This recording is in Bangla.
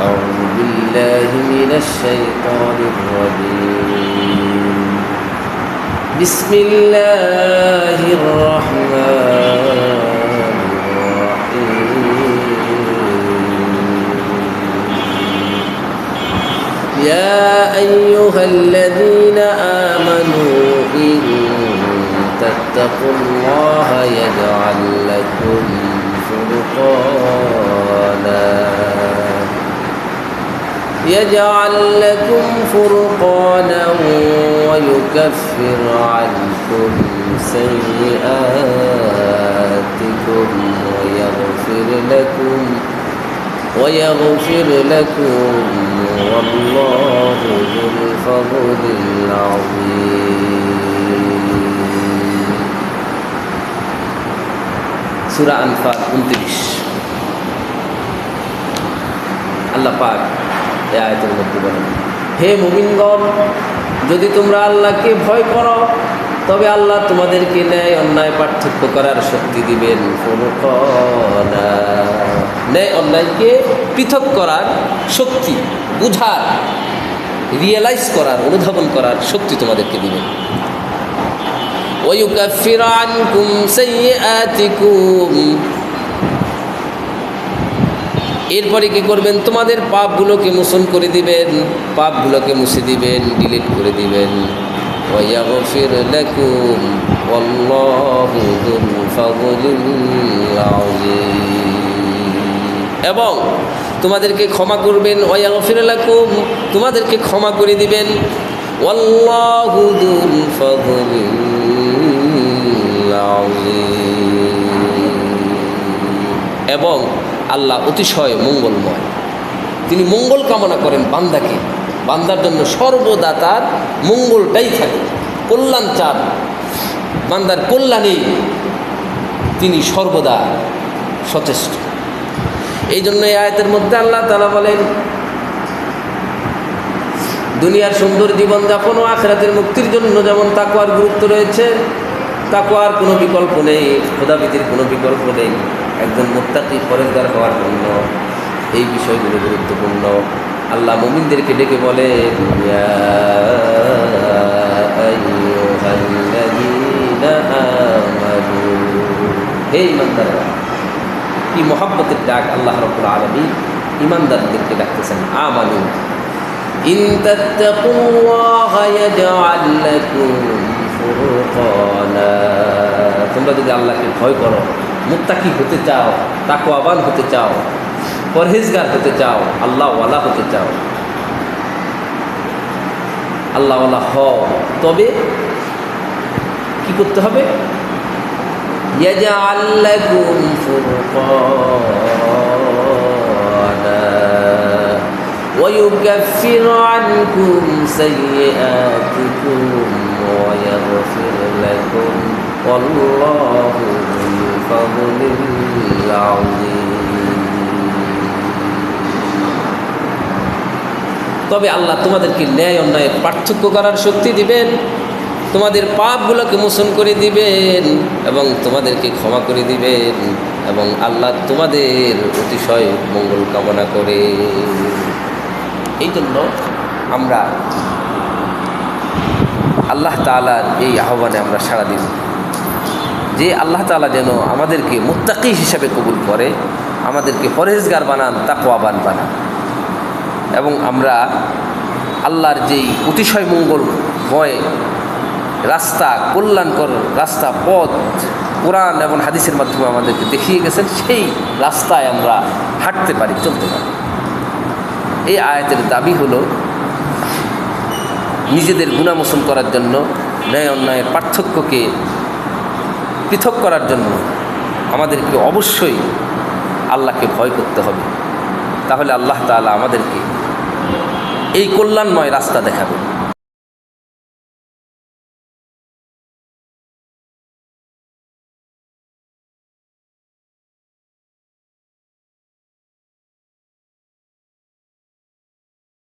أعوذ بالله من الشيطان الرجيم. بسم الله الرحمن الرحيم. يا أيها الذين آمنوا إن تتقوا الله يجعل لكم يجعل لكم فرقانا ويكفر عنكم سيئاتكم ويغفر لكم ويغفر لكم والله ذو الفضل العظيم سورة أنفال 29 আল্লাহ পাক এ আয়তের মধ্যে বলেন হে মুমিনগণ যদি তোমরা আল্লাহকে ভয় করো তবে আল্লাহ তোমাদেরকে ন্যায় অন্যায় পার্থক্য করার শক্তি দিবেন ফুরুকানা। ন্যায় অন্যায়কে পৃথক করার শক্তি বুঝার রিয়েলাইজ করার অনুধাবন করার শক্তি তোমাদেরকে দিবেন ويكفر عنكم سيئاتكم এরপরে কি করবেন তোমাদের পাপগুলোকে মোচন করে দিবেন পাপগুলোকে মুছে দিবেন ডিলিট করে দিবেন ويغفر لكم والله ذو الفضل العظيم এবং তোমাদেরকে ক্ষমা করবেন ওয়াগফির লাকুম তোমাদেরকে ক্ষমা করে দিবেন ওয়াল্লাহু যুল ফাদলিল আযীম এবং আল্লাহ অতিশয় মঙ্গলময়। তিনি মঙ্গল কামনা করেন বান্দাকে। বান্দার জন্য সর্বদা তার মঙ্গলটাই থাকে। কল্যাণ চান। বান্দার কল্যাণেই তিনি সর্বদা সচেষ্ট। এই জন্য এই আয়তের মধ্যে আল্লাহ তালা বলেন, দুনিয়ার সুন্দর জীবনযাপন ও আখরাতের মুক্তির জন্য যেমন তাকুয়ার গুরুত্ব রয়েছে তাকুয়ার কোনো বিকল্প নেই খোদাবিধির কোনো বিকল্প নেই। একজন মোত্তাকি ফরেজগার হওয়ার জন্য। এই বিষয়গুলো গুরুত্বপূর্ণ। আল্লাহ মুমিনদেরকে ডেকে বলে হে ইমানদাররা, কি মোহাব্বতের ডাক আল্লাহ রব্বুল আলমী ইমানদারদেরকে ডাকতেছেন? আমানু। তোমরা যদি আল্লাহকে ভয় করো মুত্তাকি হতে চাও তাকওয়াবান হতে চাও পরহেজগার হতে চাও আল্লাহওয়ালা হতে চাও আল্লাহওয়ালা হও তবে কি করতে হবে يجعل لكم فرقانا ويكفر عنكم سيئاتكم ويغفر لكم والله ذو الفضل العظيم তবে আল্লাহ তোমাদেরকে ন্যায় অন্যায়ের পার্থক্য করার শক্তি দিবেন তোমাদের পাপগুলোকে মোচন করে দিবেন এবং তোমাদেরকে ক্ষমা করে দিবেন এবং আল্লাহ তোমাদের অতিশয় মঙ্গল কামনা করে এই জন্য আমরা আল্লাহ তালার এই আহ্বানে আমরা সাড়া দিন যে আল্লাহ তালা যেন আমাদেরকে মুত্তাকি হিসাবে কবুল করে, আমাদেরকে পরহেজগার বানান, তাকওয়াবান বানান। এবং আমরা আল্লাহর যেই অতিশয় মঙ্গলময় রাস্তা, কল্যাণকর রাস্তা, পথ, কোরআন এবং হাদিসের মাধ্যমে আমাদেরকে দেখিয়ে গেছেন, সেই রাস্তায় আমরা হাঁটতে পারি, চলতে পারি। এই আয়াতের দাবি হলো, নিজেদের গুণামোচন করার জন্য ন্যায় অন্যায়ের পার্থক্যকে পৃথক করার জন্য আমাদেরকে অবশ্যই আল্লাহকে ভয় করতে হবে। তাহলে আল্লাহ তালা আমাদেরকে এই কল্যাণময় রাস্তা দেখাবে